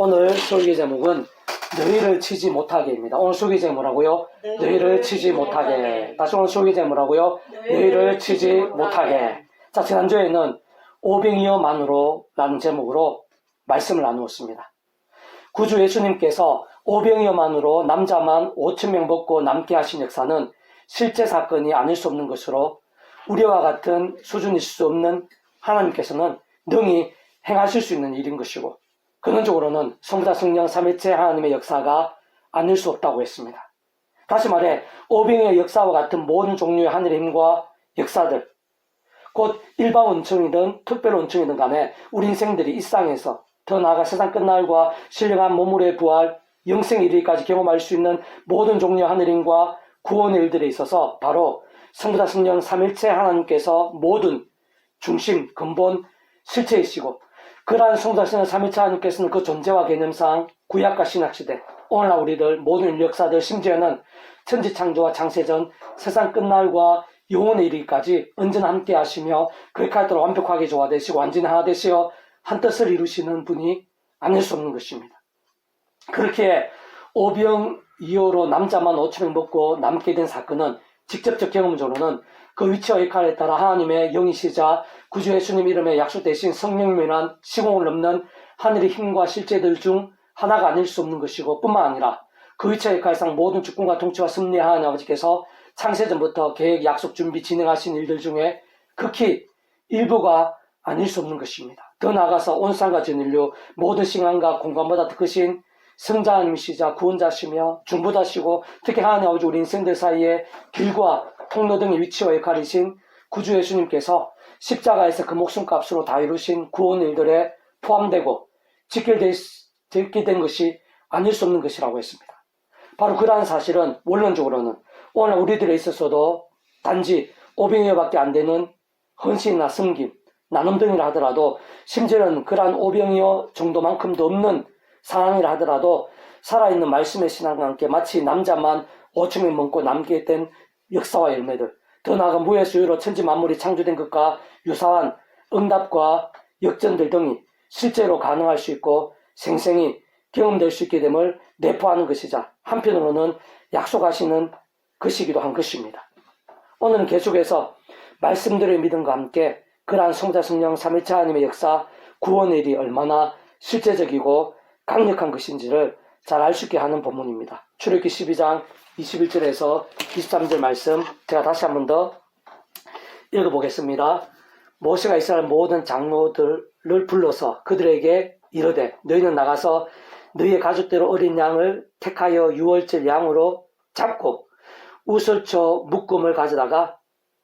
오늘 소개 제목은 너희를 치지 못하게입니다. 오늘 소개 제목이라고요? 너희를 치지 못하게. 다시 오늘 소개 제목이라고요? 너희를 치지 못하게. 자, 지난주에는 오병이어만으로 라는 제목으로 말씀을 나누었습니다. 구주 예수님께서 오병이어만으로 남자만 5천명 먹고 남게 하신 역사는 실제 사건이 아닐 수 없는 것으로 우리와 같은 수준일 수 없는 하나님께서는 능히 행하실 수 있는 일인 것이고 근원적으로는 성부다 성령 삼일체 하나님의 역사가 아닐 수 없다고 했습니다. 다시 말해 오병의 역사와 같은 모든 종류의 하늘의 힘과 역사들 곧 일반 원청이든 특별 원청이든 간에 우리 인생들이 일상에서 더 나아가 세상 끝날과 신령한 몸물의 부활 영생 이르기까지 경험할 수 있는 모든 종류의 하늘의 힘과 구원의 일들에 있어서 바로 성부다 성령 삼일체 하나님께서 모든 중심 근본 실체이시고 그러한 성자신의 삼일체 하나님께서는 그 존재와 개념상 구약과 신약시대 오늘날 우리들 모든 역사들 심지어는 천지창조와 창세전 세상 끝날과 영원에 이르기까지 언제나 함께 하시며 그렇게 할도록 완벽하게 조화되시고 완전히 하나 되시어 한 뜻을 이루시는 분이 아닐 수 없는 것입니다. 그렇게 오병 이호로 남자만 5천명 먹고 남게 된 사건은 직접적 경험적으로는 그 위치와 역할에 따라 하나님의 영이시자 구주 예수님 이름에 약속되신 성령면한 시공을 넘는 하늘의 힘과 실제들 중 하나가 아닐 수 없는 것이고 뿐만 아니라 그 위치와 역할상 모든 주권과 통치와 승리 하나님 아버지께서 창세전부터 계획, 약속, 준비, 진행하신 일들 중에 극히 일부가 아닐 수 없는 것입니다. 더 나아가서 온 세상과 전 인류 모든 시간과 공간보다 더 크신 성자 하나님이시자 구원자시며 중보자시고 특히 하나님 아버지 우리 인생들 사이에 길과 통로 등의 위치와 역할이신 구주 예수님께서 십자가에서 그 목숨값으로 다 이루신 구원 일들에 포함되고 지켜질 된 것이 아닐 수 없는 것이라고 했습니다. 바로 그러한 사실은 원론적으로는 오늘 우리들에 있어서도 단지 500여밖에 안 되는 헌신이나 섬김, 나눔 등이라 하더라도 심지어는 그러한 500여 정도만큼도 없는 상황이라 하더라도 살아있는 말씀의 신앙과 함께 마치 남자만 5층에 먹고 남게 된 역사와 열매들 더 나아가 무의 수유로 천지 만물이 창조된 것과 유사한 응답과 역전들 등이 실제로 가능할 수 있고 생생히 경험될 수 있게 됨을 내포하는 것이자 한편으로는 약속하시는 것이기도 한 것입니다. 오늘은 계속해서 말씀들의 믿음과 함께 그러한 성자 성령 삼일체 하나님의 역사 구원의 일이 얼마나 실제적이고 강력한 것인지를 잘 알 수 있게 하는 본문입니다. 출애굽기 12장 21절에서 23절 말씀 제가 다시 한 번 더 읽어보겠습니다. 모세가 이스라엘 모든 장로들을 불러서 그들에게 이르되 너희는 나가서 너희의 가족대로 어린 양을 택하여 유월절 양으로 잡고 우설초 묶음을 가져다가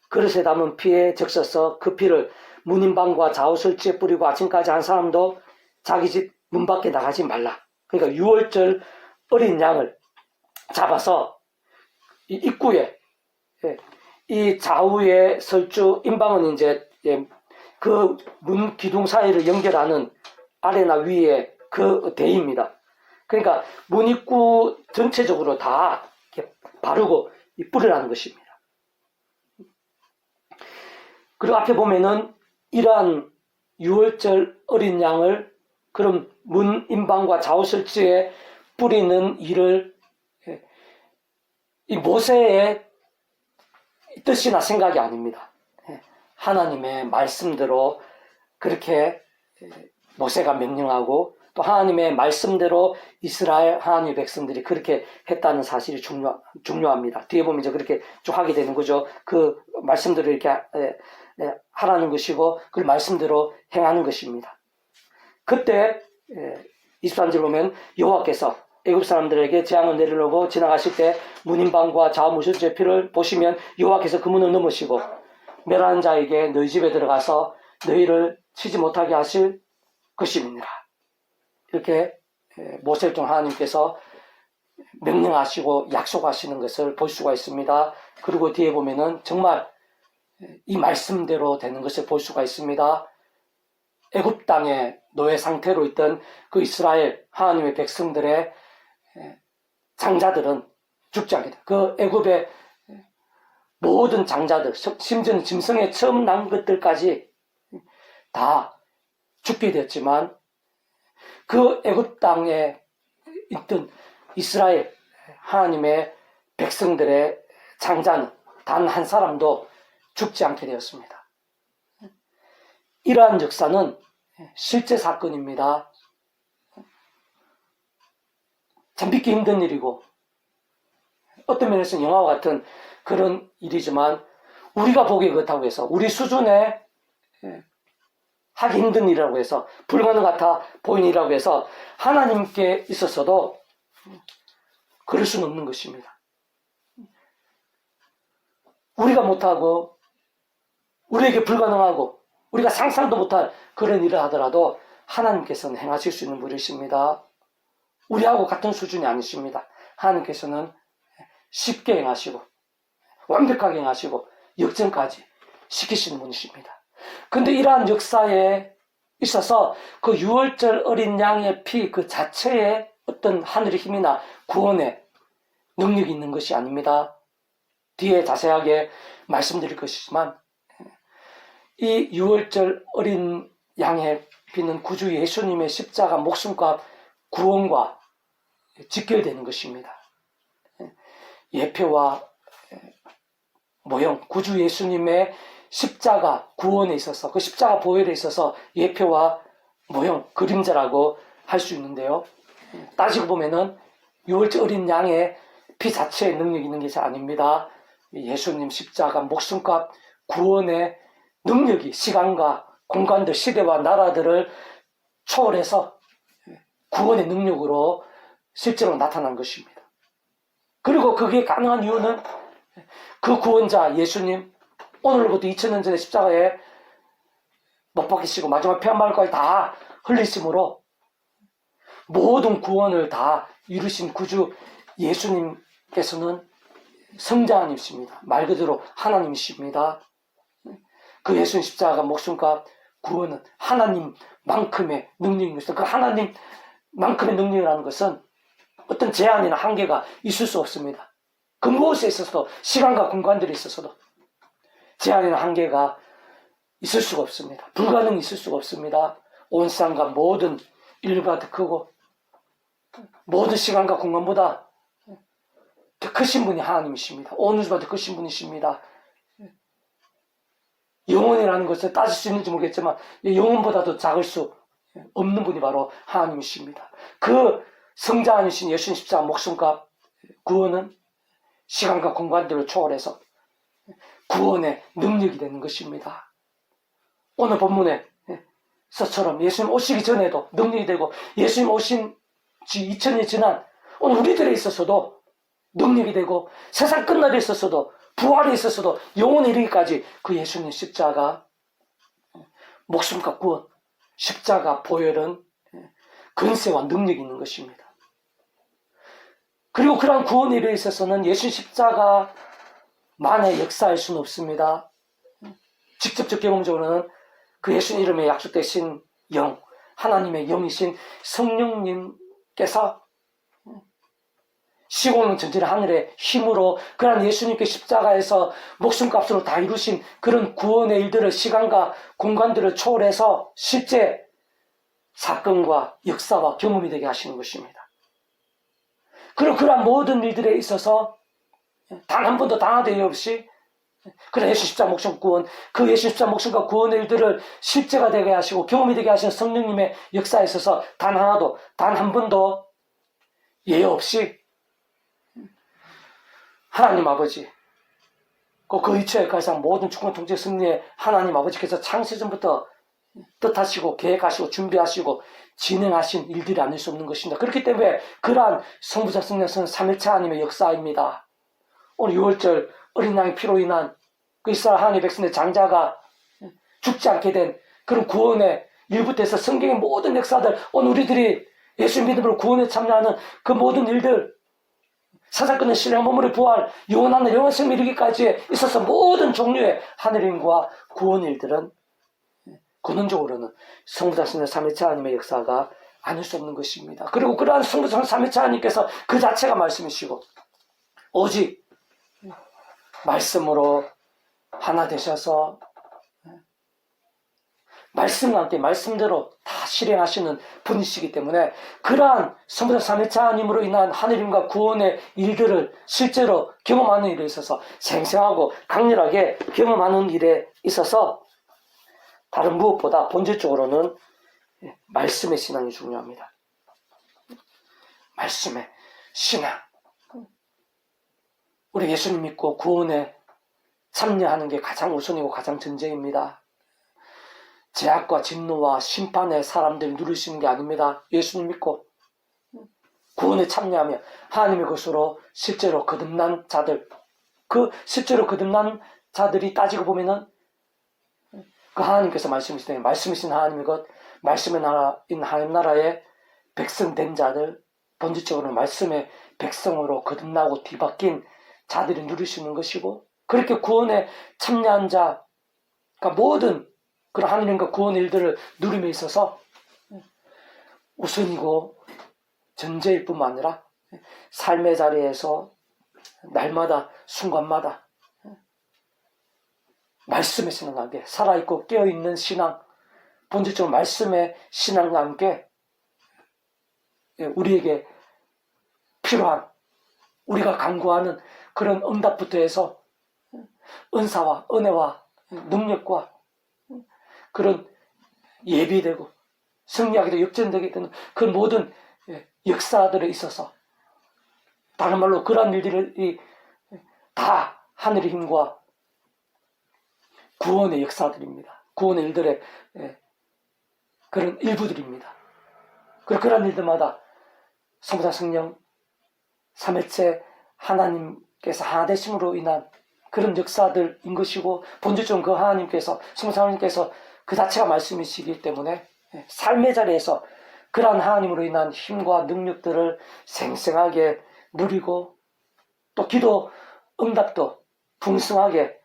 그릇에 담은 피에 적셔서 그 피를 문인방과 좌우설치에 뿌리고 아침까지 한 사람도 자기 집 문 밖에 나가지 말라. 그러니까 6월절 어린 양을 잡아서 이 입구에 예, 이 좌우의 설주 인방은 이제 예, 그문 기둥 사이를 연결하는 아래나 위에 그 대입니다. 그러니까 문 입구 전체적으로 다 바르고 이 뿌리라는 것입니다. 그리고 앞에 보면은 이러한 6월절 어린 양을 그럼 문 인방과 좌우설지에 뿌리는 일을 예, 이 모세의 뜻이나 생각이 아닙니다. 예, 하나님의 말씀대로 그렇게 예, 모세가 명령하고 또 하나님의 말씀대로 이스라엘 하나님의 백성들이 그렇게 했다는 사실이 중요, 중요합니다. 뒤에 보면 이제 그렇게 쭉 하게 되는 거죠. 그 말씀대로 이렇게 하라는 것이고 그 말씀대로 행하는 것입니다. 그때 23절 보면 여호와께서 애굽 사람들에게 재앙을 내리려고 지나가실 때 문인방과 좌우무술제 피를 보시면 여호와께서 그 문을 넘으시고 멸하는 자에게 너희 집에 들어가서 너희를 치지 못하게 하실 것입니다. 이렇게 모세를 통 하나님께서 명령하시고 약속하시는 것을 볼 수가 있습니다. 그리고 뒤에 보면은 정말 이 말씀대로 되는 것을 볼 수가 있습니다. 애굽 땅에 노예 상태로 있던 그 이스라엘 하나님의 백성들의 장자들은 죽지 않게 돼. 그 애굽의 모든 장자들, 심지어는 짐승에 처음 난 것들까지 다 죽게 됐지만 그 애굽 땅에 있던 이스라엘 하나님의 백성들의 장자는 단 한 사람도 죽지 않게 되었습니다. 이러한 역사는 실제 사건입니다. 참 믿기 힘든 일이고 어떤 면에서는 영화와 같은 그런 일이지만 우리가 보기에 그렇다고 해서 우리 수준에 예, 하기 힘든 일이라고 해서 불가능 같아 보이는 일이라고 해서 하나님께 있어서도 그럴 수는 없는 것입니다. 우리가 못하고 우리에게 불가능하고 우리가 상상도 못할 그런 일을 하더라도 하나님께서는 행하실 수 있는 분이십니다. 우리하고 같은 수준이 아니십니다. 하나님께서는 쉽게 행하시고 완벽하게 행하시고 역전까지 시키시는 분이십니다. 근데 이러한 역사에 있어서 그 유월절 어린 양의 피 그 자체에 어떤 하늘의 힘이나 구원의 능력이 있는 것이 아닙니다. 뒤에 자세하게 말씀드릴 것이지만 이 유월절 어린 양의 피는 구주 예수님의 십자가 목숨과 구원과 직결되는 것입니다. 예표와 모형, 구주 예수님의 십자가 구원에 있어서 그 십자가 보혈에 있어서 예표와 모형, 그림자라고 할 수 있는데요. 따지고 보면은 유월절 어린 양의 피 자체의 능력이 있는 것이 아닙니다. 예수님 십자가 목숨과 구원의 능력이 시간과 공간들, 시대와 나라들을 초월해서 구원의 능력으로 실제로 나타난 것입니다. 그리고 그게 가능한 이유는 그 구원자 예수님 오늘부터 2000년 전에 십자가에 못 박히시고 마지막 피한말까지 다 흘리심으로 모든 구원을 다 이루신 구주 예수님께서는 성자 님이십니다. 말 그대로 하나님이십니다. 그 예수님 십자가 목숨과 구원은 하나님만큼의 능력인 것입니다. 그 하나님만큼의 능력이라는 것은 어떤 제한이나 한계가 있을 수 없습니다. 그 무엇에 있어서도 시간과 공간들이 있어서도 제한이나 한계가 있을 수가 없습니다. 불가능이 있을 수가 없습니다. 온 세상과 모든 인류가 더 크고 모든 시간과 공간보다 더 크신 분이 하나님이십니다. 온 우주가 더 크신 분이십니다. 영혼이라는 것을 따질 수 있는지 모르겠지만 영혼보다도 작을 수 없는 분이 바로 하나님이십니다. 그 성자 아니신 예수님 십자가 목숨과 구원은 시간과 공간들을 초월해서 구원의 능력이 되는 것입니다. 오늘 본문에 서처럼 예수님 오시기 전에도 능력이 되고 예수님 오신 지 2000년이 지난 오늘 우리들에 있어서도 능력이 되고 세상 끝날에 있어서도 부활에 있어서도 영원에 이르기까지 그 예수님 십자가 목숨과 구원 십자가 보혈은 근세와 능력이 있는 것입니다. 그리고 그러한 구원에 이르 있어서는 예수 십자가만의 역사할 수는 없습니다. 직접적 경험적으로는 그 예수 이름에 약속되신 영, 하나님의 영이신 성령님께서 시공은 전체를 하늘의 힘으로 그러한 예수님께 십자가에서 목숨값으로 다 이루신 그런 구원의 일들을 시간과 공간들을 초월해서 실제 사건과 역사와 경험이 되게 하시는 것입니다. 그리고 그러한 모든 일들에 있어서 단 한 번도 당하되 없이 그런 예수 십자 목숨 구원, 그 예수 십자 목숨과 구원의 일들을 실제가 되게 하시고 경험이 되게 하시는 성령님의 역사에 있어서 단 하나도, 단 한 번도 예외 없이 하나님 아버지, 그 이처의 가상 모든 주권 통제 승리의 하나님 아버지께서 창세전부터 뜻하시고 계획하시고 준비하시고 진행하신 일들이 아닐 수 없는 것입니다. 그렇기 때문에 그러한 성부자 성령선 3일차 하나님의 역사입니다. 오늘 6월절 어린 양의 피로 인한 그 이스라엘 하나님의 백성의 장자가 죽지 않게 된 그런 구원의 일부터 해서 성경의 모든 역사들 오늘 우리들이 예수 믿음으로 구원에 참여하는 그 모든 일들 사사건의 신령 몸물의 부활 영원한 영원 생명 이르기까지 있어서 모든 종류의 하늘인과 구원 일들은 근원적으로는 성부자신의 3일차 하나님의 역사가 아닐 수 없는 것입니다. 그리고 그러한 성부자 3일차 하나님께서 그 자체가 말씀이시고 오직 말씀으로 하나 되셔서 함께 말씀대로 다 실행하시는 분이시기 때문에 그러한 성부자 삼위차 하나님으로 인한 하느님과 구원의 일들을 실제로 경험하는 일에 있어서 생생하고 강렬하게 경험하는 일에 있어서 다른 무엇보다 본질적으로는 말씀의 신앙이 중요합니다. 말씀의 신앙. 우리 예수님 믿고 구원에 참여하는 게 가장 우선이고 가장 전쟁입니다. 제약과 진노와 심판의 사람들 누리시는 게 아닙니다. 예수님 믿고 구원에 참여하며 하나님의 것으로 실제로 거듭난 자들 그 실제로 거듭난 자들이 따지고 보면은 그 하나님께서 말씀이시되 말씀이신 하나님의 것 말씀의 나라인 하나님 나라의 백성 된 자들 본질적으로 말씀의 백성으로 거듭나고 뒤바뀐 자들이 누리시는 것이고 그렇게 구원에 참여한 자 그러니까 모든 그런 하나님과 구원 일들을 누림에 있어서 우선이고 전제일 뿐만 아니라 삶의 자리에서 날마다 순간마다 말씀의 신앙과 함께 살아있고 깨어있는 신앙 본질적으로 말씀의 신앙과 함께 우리에게 필요한 우리가 간구하는 그런 응답부터 해서 은사와 은혜와 능력과 그런 예비되고 승리하기도 역전되게 되는 그 모든 역사들에 있어서 다른 말로 그러한 일들이 다 하늘의 힘과 구원의 역사들입니다. 구원의 일들의 그런 일부들입니다. 그리고 그런 일들마다 성부사 성령 삼일체 하나님께서 하나 되심으로 인한 그런 역사들인 것이고 본질적으로 그 하나님께서 성부사 하나님께서 그 자체가 말씀이시기 때문에 삶의 자리에서 그러한 하나님으로 인한 힘과 능력들을 생생하게 누리고 또 기도 응답도 풍성하게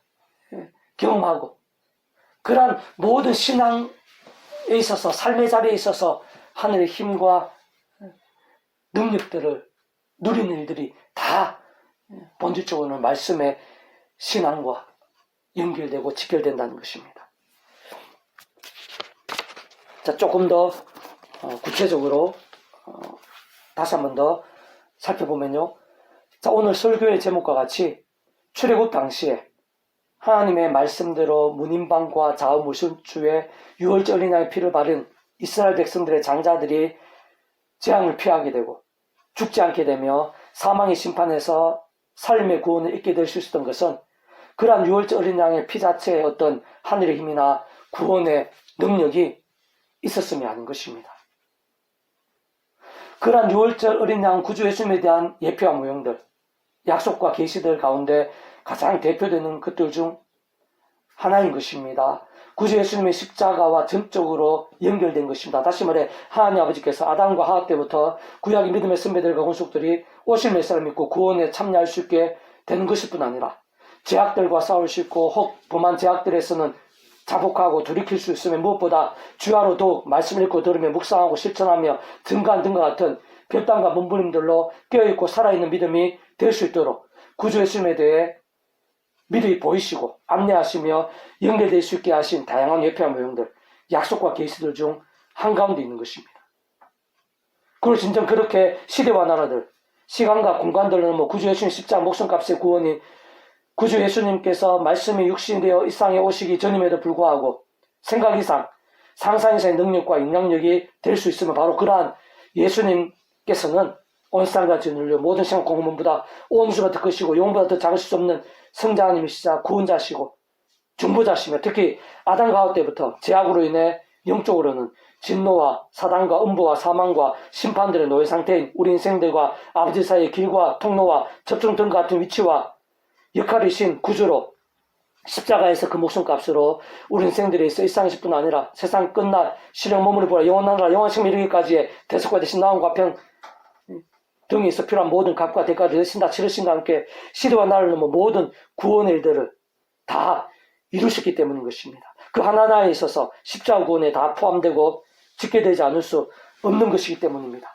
경험하고 그러한 모든 신앙에 있어서 삶의 자리에 있어서 하늘의 힘과 능력들을 누리는 일들이 다 본질적으로는 말씀의 신앙과 연결되고 직결된다는 것입니다. 자, 조금 더 어, 구체적으로 어, 다시 한 번 더 살펴보면요. 자, 오늘 설교의 제목과 같이 출애굽 당시에 하나님의 말씀대로 문인방과 자우무술주의 유월절 어린아이 피를 바른 이스라엘 백성들의 장자들이 재앙을 피하게 되고 죽지 않게 되며 사망의 심판에서 삶의 구원을 잊게 될 수 있었던 것은 그러한 유월절 어린 양의 피 자체의 어떤 하늘의 힘이나 구원의 능력이 있었음이 아닌 것입니다. 그러한 유월절 어린 양 구주 예수님에 대한 예표와 모형들, 약속과 계시들 가운데 가장 대표되는 것들 중 하나인 것입니다. 구주 예수님의 십자가와 전적으로 연결된 것입니다. 다시 말해 하나님 아버지께서 아담과 하와 때부터 구약의 믿음의 선배들과 권속들이 오실 메시아를 믿고 구원에 참여할 수 있게 되는 것일 뿐 아니라 제약들과 싸울 수 있고 혹 범한 제약들에서는 자복하고 돌이킬 수 있으면 무엇보다 주야로 더욱 말씀을 읽고 들으며 묵상하고 실천하며 증가한 등과 같은 별당과 몸부림들로 깨어있고 살아있는 믿음이 될 수 있도록 구주 예수님에 대해 미리 보이시고 안내하시며 연결될 수 있게 하신 다양한 예표와 모형들, 약속과 계시들 중 한가운데 있는 것입니다. 그리고 진정 그렇게 시대와 나라들, 시간과 공간들을 넘어 구주 예수님 십자가 목숨값의 구원이 구주 예수님께서 말씀이 육신되어 이 땅에 오시기 전임에도 불구하고 생각 이상, 상상 이상의 능력과 영향력이 될 수 있으면 바로 그러한 예수님께서는 온 세상과 진울려 모든 생각 공문보다 온 수가 더 크시고 영보다 더 작으실 수 없는 성자님이시자 구원자시고 중보자시며 특히 아담 가우 때부터 제약으로 인해 영적으로는 진노와 사단과 음보와 사망과 심판들의 노예 상태인 우리 인생들과 아버지 사이의 길과 통로와 접종 등 같은 위치와 역할이신 구주로 십자가에서 그 목숨값으로 우리 인생들에 있어 일상이뿐 아니라 세상 끝날 실형 몸을 보라 영원한 나라 영원식 이르기까지의 대속과 대신 나온 과평 등이 있어 필요한 모든 값과 대가를 대신다 치르신과 함께 시대와 나를 넘어 모든 구원의 일들을 다 이루셨기 때문인 것입니다. 그 하나하나에 있어서 십자가 구원에 다 포함되고 짓게 되지 않을 수 없는 것이기 때문입니다.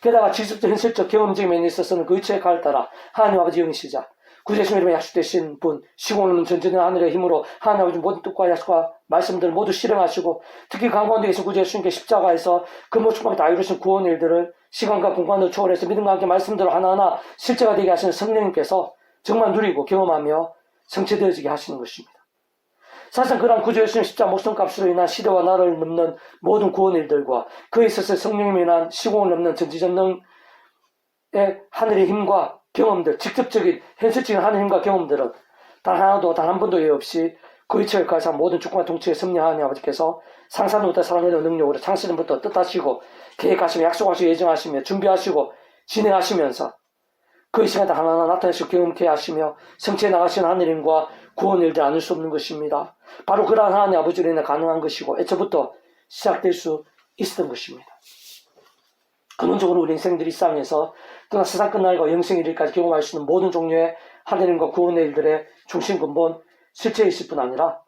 게다가 지속적 현실적 경험적인 면에 있어서는 그 이치의 칼 따라 하나님 아버지 영이시자 구제신 이름에 약속되신 분, 시공을 전진의 하늘의 힘으로 하나님 아버지 모든 뜻과 약속과 말씀들을 모두 실행하시고 특히 강가운데 계신 구제주님께 십자가에서 그 모습과 다 이루신 구원 일들을 시간과 공간을 초월해서 믿음과 함께 말씀대로 하나하나 실제가 되게 하시는 성령님께서 정말 누리고 경험하며 성취되어지게 하시는 것입니다. 사실상 그러한 구주 예수님 십자 목숨값으로 인한 시대와 나를 넘는 모든 구원 일들과 그에 있어서 성령님에 인한 시공을 넘는 전지전능의 하늘의 힘과 경험들, 직접적인 현실적인 하늘의 힘과 경험들은 단 하나도 단 한 번도 예 없이 그 위치를 가서 모든 주권과 통치에 섭리하니 아버지께서 상상도 못한 사랑의 능력으로 창세전부터 뜻하시고 계획하시며 약속하시고 예정하시며 준비하시고 진행하시면서 그 시간에 하나하나 나타내시고 경험케 하시며 성취해 나가시는 하늘님과 구원 일들 않을 수 없는 것입니다. 바로 그러한 하나님 아버지로 인해 가능한 것이고 애초부터 시작될 수 있었던 것입니다. 근원적으로 우리 인생들이 이 땅에서 또한 세상 끝날과 영생 이르기까지 경험할 수 있는 모든 종류의 하나님과 구원의 일들의 중심 근본 있을 뿐 아니라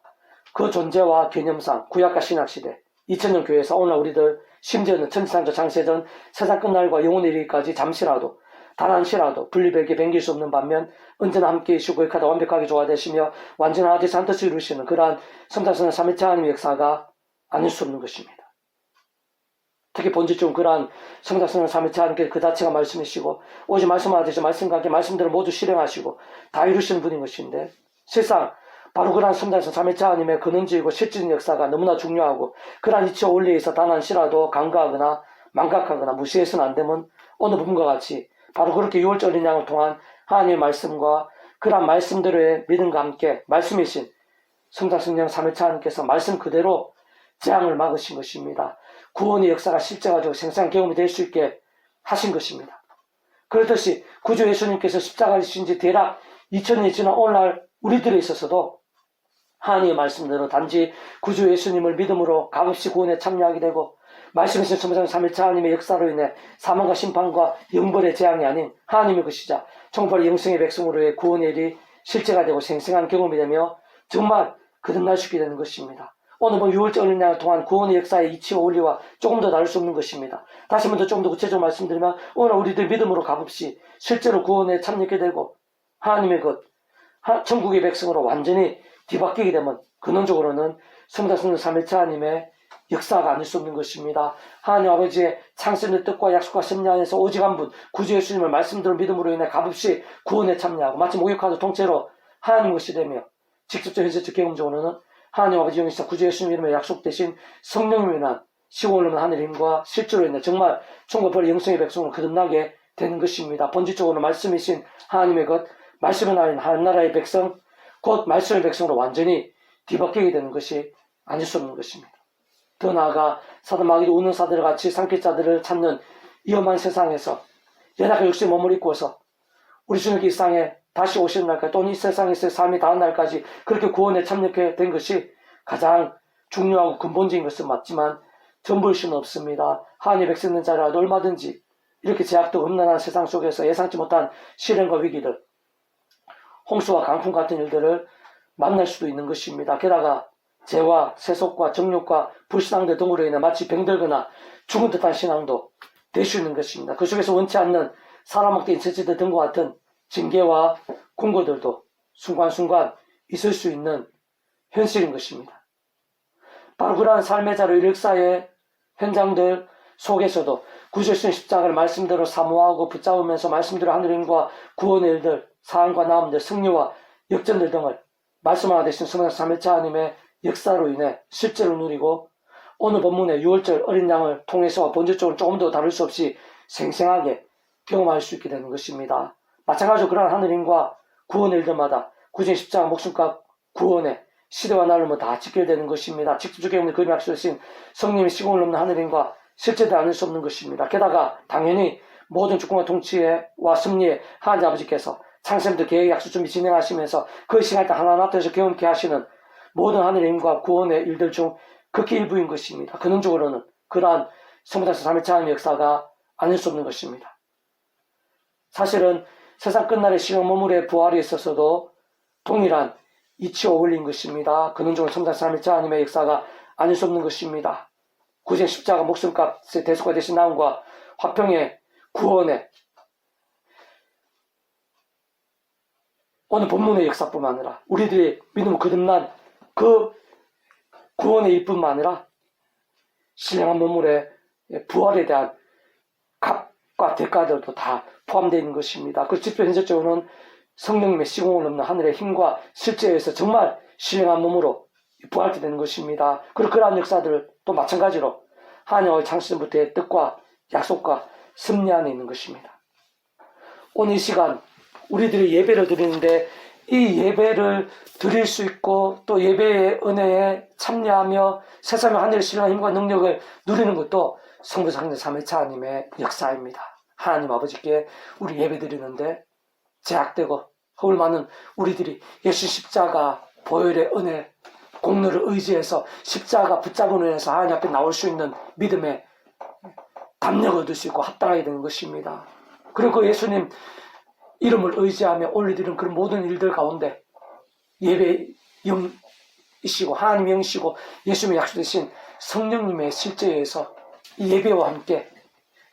그 존재와 개념상 구약과 신학시대 2000년 교회에서 오늘 우리들 심지어는 천지상조 장세전 세상 끝날과 영혼의 이르기까지 잠시라도 단 한시라도 분리되게 뱅길 수 없는 반면 언제나 함께 계시고 거룩하다 완벽하게 조화되시며 완전한 아들의 산뜻을 이루시는 그러한 성자선의 삼일체 하나님의 역사가 아닐 수 없는 것입니다. 특히 본질적으로 그러한 성자선의 삼일체 하나님께 그 자체가 말씀이시고 오직 말씀하듯이 말씀과 함께 말씀들을 모두 실행하시고 다 이루시는 분인 것인데 실상 바로 그러한 성자선 삼일체 하나님의 근원적이고 실질적인 역사가 너무나 중요하고 그러한 이치 원리에서 단 한시라도 간과하거나 망각하거나 무시해서는 안 되면 어느 부분과 같이 바로 그렇게 6월절 인 양을 통한 하나님의 말씀과 그러한 말씀대로의 믿음과 함께 말씀이신 성자 성령 삼일차 하나님께서 말씀 그대로 재앙을 막으신 것입니다. 구원의 역사가 실제가지고 생생 경험이 될 수 있게 하신 것입니다. 그렇듯이 구주 예수님께서 십자가를 지신 지 대략 2000년이 지난 오늘날 우리들에 있어서도 하나님의 말씀대로 단지 구주 예수님을 믿음으로 값없이 구원에 참여하게 되고 말씀하신 천부장 3일차 하나님의 역사로 인해 사망과 심판과 영벌의 재앙이 아닌 하나님의 것이자 총벌 영성의 백성으로의 구원의 일이 실제가 되고 생생한 경험이 되며 정말 거듭날 수 있게 되는 것입니다. 오늘 본 6월절 은양을 통한 구원의 역사의 이치와 원리와 조금 더 다를 수 없는 것입니다. 다시 한번 더좀더 구체적으로 말씀드리면 오늘 우리들 믿음으로 값없이 실제로 구원에 참여하게 되고 하나님의 것, 천국의 백성으로 완전히 뒤바뀌게 되면 근원적으로는 성다성령 3일차 하나님의 역사가 아닐 수 없는 것입니다. 하나님 아버지의 창세의 뜻과 약속과 섭리 안에서 오직 한 분, 구주 예수님을 말씀대로 믿음으로 인해 값없이 구원에 참여하고 마치 목욕하듯 통째로 하나님 것이 되며 직접적 현실적 경험적으로는 하나님 아버지 영이시사 구주 예수님 이름에 약속되신 성령님에 인한 하늘의 힘과 실제로 인해 정말 총과벌 영성의 백성으로 거듭나게 되는 것입니다. 본질적으로 말씀이신 하나님의 것, 말씀을 나인 하나나라의 백성, 곧 말씀의 백성으로 완전히 뒤바뀌게 되는 것이 아닐 수 없는 것입니다. 더 나아가 사도 마귀도 우는 사들 같이 상필자들을 찾는 위험한 세상에서 연약한 육신의 몸을 입고서 우리 주님께 이 세상에 다시 오시는 날까지 또는 이 세상에서의 삶이 닿은 날까지 그렇게 구원에 참여하게 된 것이 가장 중요하고 근본적인 것은 맞지만 전부일 수는 없습니다. 하나님의 백성된 자라도 얼마든지 이렇게 제약도 험난한 세상 속에서 예상치 못한 시련과 위기들, 홍수와 강풍 같은 일들을 만날 수도 있는 것입니다. 게다가 재와 세속과 정욕과 불신앙들 등으로 인해 마치 병들거나 죽은 듯한 신앙도 될 수 있는 것입니다. 그 속에서 원치 않는 사람 먹기 인체지들 등과 같은 징계와 공고들도 순간순간 있을 수 있는 현실인 것입니다. 바로 그러한 삶의 자료 역사의 현장들 속에서도 구절신 십자가를 말씀대로 사모하고 붙잡으면서 말씀대로 하늘인과 구원의 일들, 사랑과 나음들, 승리와 역전들 등을 말씀하나 되신 스물한 3일차 하나님의 역사로 인해 실제로 누리고 오늘 본문의 6월절 어린 양을 통해서 본질적으로 조금 더 다를 수 없이 생생하게 경험할 수 있게 되는 것입니다. 마찬가지로 그러한 하늘인과 구원의 일들마다 구진 십자가 목숨값 구원의 시대와 날을 다 직결되는 것입니다. 직접적 경험을 그림 약속하신 성령의 시공을 넘는 하늘인과 실제도 않을 수 없는 것입니다. 게다가 당연히 모든 주권과 통치와 승리에 하나님 아버지께서 창세부터 계획 약속 준비 진행하시면서 그 시간에 하나 나타내서 경험케 하시는 모든 힘과 구원의 일들 중 극히 일부인 것입니다. 근원적으로는 그러한 성부다서 3일차 하나님의 역사가 아닐 수 없는 것입니다. 사실은 세상 끝날의 시간 머물의 부활이 있어서도 동일한 이치와 어울린 것입니다. 근원적으로 성부다서 3일차 하나님의 역사가 아닐 수 없는 것입니다. 구제 십자가 목숨값의 대속가 되신 나음과 화평의 구원의 오늘 본문의 역사뿐만 아니라 우리들이 믿음을 거듭난 그 구원의 일뿐만 아니라 신령한 몸물의 부활에 대한 값 과 대가들도 다 포함되어 있는 것입니다. 그 집표 현실적으로는 성령님의 시공을 넘는 하늘의 힘과 실제에서 정말 신령한 몸으로 부활케 되는 것입니다. 그리고 그러한 역사들 또 마찬가지로 하나님의 창시부터의 뜻과 약속과 섭리 안에 있는 것입니다. 오늘 이 시간 우리들이 예배를 드리는데 이 예배를 드릴 수 있고 또 예배의 은혜에 참여하며 세상의 하늘의 신령한 힘과 능력을 누리는 것도 성부 상대 3회차 하나님의 역사입니다. 하나님 아버지께 우리 예배 드리는데 제약되고 허울 많은 우리들이 예수 십자가 보혈의 은혜 공로를 의지해서 십자가 붙잡은 은혜에서 하나님 앞에 나올 수 있는 믿음의 담력을 얻을 수 있고 합당하게 되는 것입니다. 그리고 그 예수님 이름을 의지하며 올려드리는 그런 모든 일들 가운데 예배 영이시고 하나님 영이시고 예수님의 약속되신 성령님의 실제에서 이 예배와 함께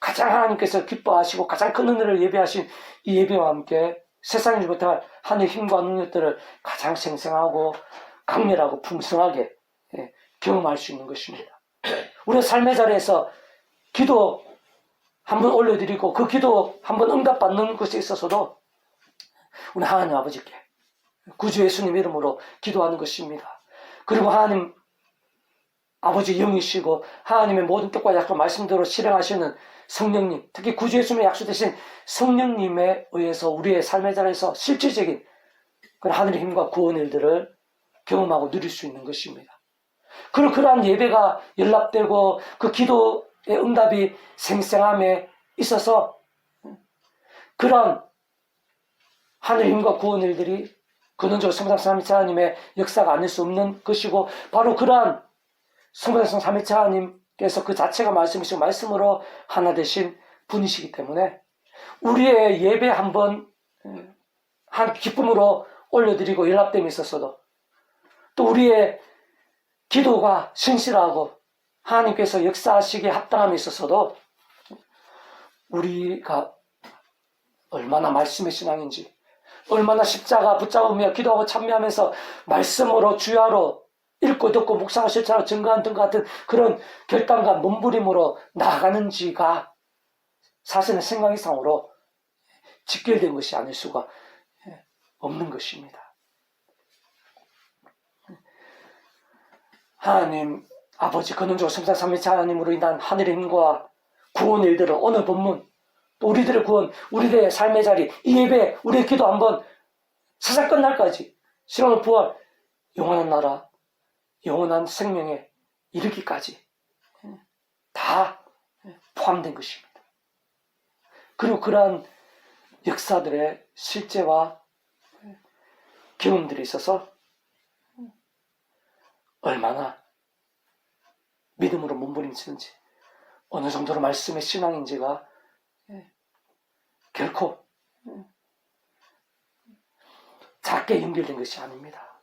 가장 하나님께서 기뻐하시고 가장 큰 은혜를 예배하신 이 예배와 함께 세상이 주지 못할 하늘의 힘과 능력들을 가장 생생하고 강렬하고 풍성하게 예, 경험할 수 있는 것입니다. 우리의 삶의 자리에서 기도 한번 올려드리고 그 기도 한번 응답받는 것에 있어서도 우리 하나님 아버지께 구주 예수님 이름으로 기도하는 것입니다. 그리고 하나님 아버지 영이시고 하나님의 모든 뜻과 약속 말씀대로 실행하시는 성령님, 특히 구주 예수님의 약속되신 성령님에 의해서 우리의 삶의 자리에서 실질적인 그런 하늘의 힘과 구원 일들을 경험하고 누릴 수 있는 것입니다. 그리고 그러한 예배가 연락되고 그 기도의 응답이 생생함에 있어서 그런 하늘 힘과 구원 일들이 근원적으로 삼위차 하나님의 역사가 아닐 수 없는 것이고 바로 그러한 성부상 삼위차 하나님께서 그 자체가 말씀이시고 말씀으로 하나 되신 분이시기 때문에 우리의 예배 한번 한 기쁨으로 올려드리고 연락됨이 있었어도 또 우리의 기도가 신실하고 하나님께서 역사하시기에 합당함이 있었어도 우리가 얼마나 말씀의 신앙인지 얼마나 십자가 붙잡으며 기도하고 참여하면서 말씀으로 주야로 읽고 듣고 묵상하고 실천하고 증거하는 등 같은 그런 결단과 몸부림으로 나아가는지가 사실은 생각 이상으로 직결된 것이 아닐 수가 없는 것입니다. 하나님 아버지 근원적으로 성사 삼위차 하나님으로 인한 하늘의 힘과 구원 일들을 오늘 본문 또 우리들의 구원, 우리들의 삶의 자리, 이 예배, 우리의 기도 한번 세상 끝날까지 실험의 부활, 영원한 나라, 영원한 생명에 이르기까지 다 포함된 것입니다. 그리고 그러한 역사들의 실제와 경험들이 있어서 얼마나 믿음으로 몸부림치는지 어느 정도로 말씀의 신앙인지가 결코 작게 연결된 것이 아닙니다.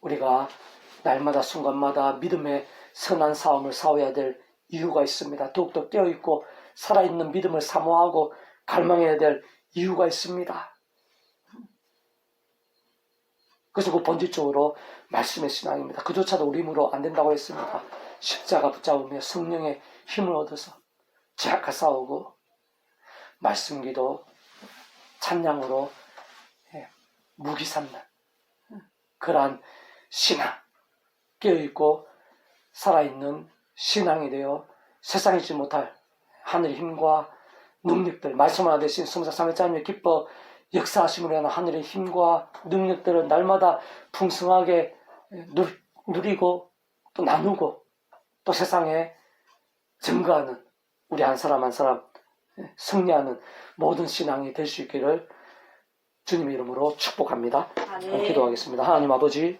우리가 날마다 순간마다 믿음의 선한 싸움을 싸워야 될 이유가 있습니다. 더욱더 깨어있고 살아있는 믿음을 사모하고 갈망해야 될 이유가 있습니다. 그래서 그 본질적으로 말씀의 신앙입니다. 그조차도 우리 힘으로 안 된다고 했습니다. 십자가 붙잡으며 성령의 힘을 얻어서 제약과 싸우고 말씀기도 찬양으로 예, 무기 삼는 그러한 신앙 깨어있고 살아있는 신앙이 되어 세상이 지 못할 하늘의 힘과 능력들 말씀 하나 되신 성사 삼회자님의 기뻐 역사하심으로 인한 하늘의 힘과 능력들을 날마다 풍성하게 누, 누리고 또 나누고 또 세상에 증거하는 우리 한 사람 한 사람 승리하는 모든 신앙이 될 수 있기를 주님의 이름으로 축복합니다. 아멘. 기도하겠습니다. 하나님 아버지,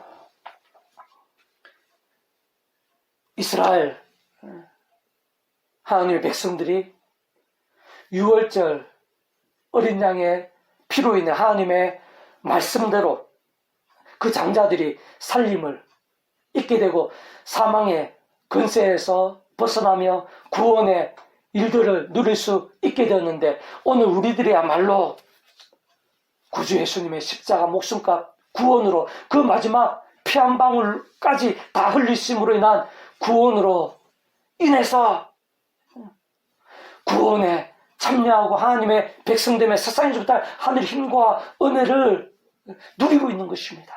이스라엘 하나님의 백성들이 6월절 어린 양의 피로 인해 하나님의 말씀대로 그 장자들이 살림을 잊게 되고 사망의 근세에서 벗어나며 구원의 일들을 누릴 수 있게 되었는데 오늘 우리들이야말로 구주 예수님의 십자가 목숨값 구원으로 그 마지막 피 한 방울까지 다 흘리심으로 인한 구원으로 인해서 구원에 참여하고 하나님의 백성됨의 세상에 주부터 하늘 힘과 은혜를 누리고 있는 것입니다.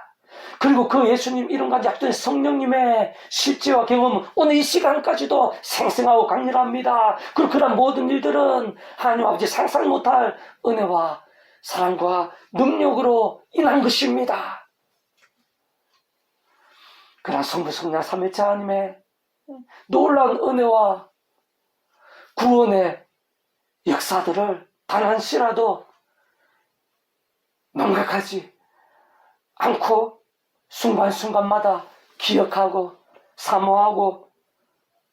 그리고 그 예수님 이름과 약된 성령님의 실제와 경험은 오늘 이 시간까지도 생생하고 강렬합니다. 그리고 그런 모든 일들은 하나님 아버지 상상 못할 은혜와 사랑과 능력으로 인한 것입니다. 그러나 성부 성령 삼일체 하나님의 놀라운 은혜와 구원의 역사들을 단 한 시라도 망각하지 않고 순간순간마다 기억하고 사모하고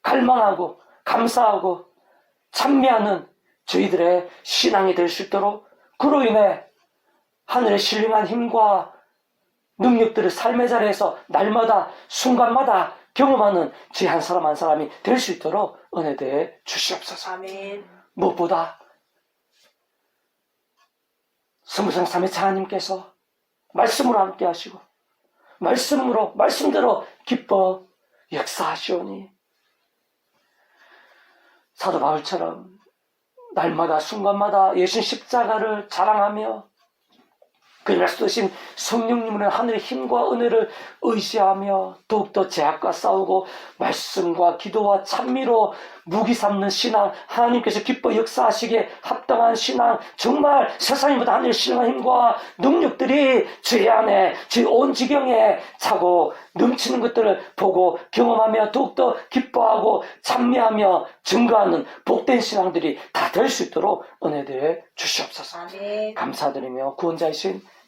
갈망하고 감사하고 찬미하는 저희들의 신앙이 될 수 있도록 그로 인해 하늘의 신령한 힘과 능력들을 삶의 자리에서 날마다 순간마다 경험하는 제 한 사람 한 사람이 될 수 있도록 은혜 대해 주시옵소서. 아멘. 무엇보다 스무상 삼의 하나님께서 말씀으로 함께 하시고 말씀으로 말씀대로 기뻐 역사하시오니 사도 바울처럼 날마다 순간마다 예수님 십자가를 자랑하며 그날 쓰신 성령님의 하늘의 힘과 은혜를 의지하며 더욱더 제약과 싸우고 말씀과 기도와 찬미로 무기 삼는 신앙 하나님께서 기뻐 역사하시기에 합당한 신앙 정말 세상보다 하늘의 신앙 힘과 능력들이 제 안에 제온 지경에 차고 넘치는 것들을 보고 경험하며 더욱더 기뻐하고 찬미하며 증거하는 복된 신앙들이 다 될 수 있도록 은혜 대해 주시옵소서 아멘. 감사드리며 구원자이신